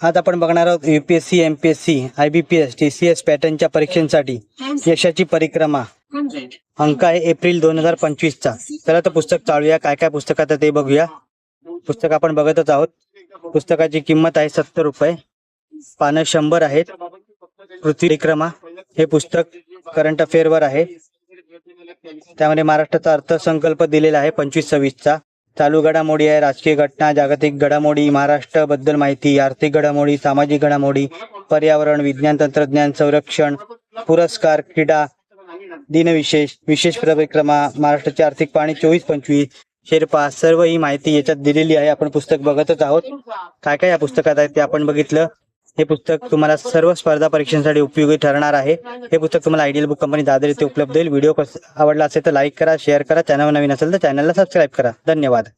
आज आपण बघणार आहोत UPSC MPSC I B P S T C S पॅटर्नच्या परीक्षांसाठी यशाची परिक्रमा. अंक आहे एप्रिल दोन हजार पंचवीसचा. चला तर पुस्तक चालूया. काय काय पुस्तकात ते बघूया. पुस्तक आपण बघतच आहोत. पुस्तकाची किंमत आहे सत्तर रुपये. पानं शंभर आहेत. पृथ्वी परिक्रमा. हे पुस्तक करंट अफेअरवर आहे. त्यामध्ये महाराष्ट्राचा अर्थसंकल्प दिलेला आहे पंचवीस सव्वीसचा. चालू घडामोडी आहे. राजकीय घटना जागतिक घडामोडी महाराष्ट्राबद्दल माहिती आर्थिक घडामोडी सामाजिक घडामोडी पर्यावरण विज्ञान तंत्रज्ञान संरक्षण पुरस्कार क्रीडा दिनविशेष विशेष परिक्रमा महाराष्ट्राची आर्थिक पाणी चोवीस पंचवीस शेरपा सर्व ही माहिती याच्यात दिलेली आहे. आपण पुस्तक बघतच आहोत. काय काय या पुस्तकात आहे ते आपण बघितलं. हे पुस्तक तुम्हाला सर्व स्पर्धा परीक्षांसाठी उपयोगी ठरणार आहे. हे पुस्तक तुम्हाला आयडियल बुक कंपनी दादर येथे उपलब्ध होईल. व्हिडिओ आवडला असेल तर लाईक करा शेअर करा. चॅनल नवीन असेल तर चॅनलला सबस्क्राईब करा. धन्यवाद.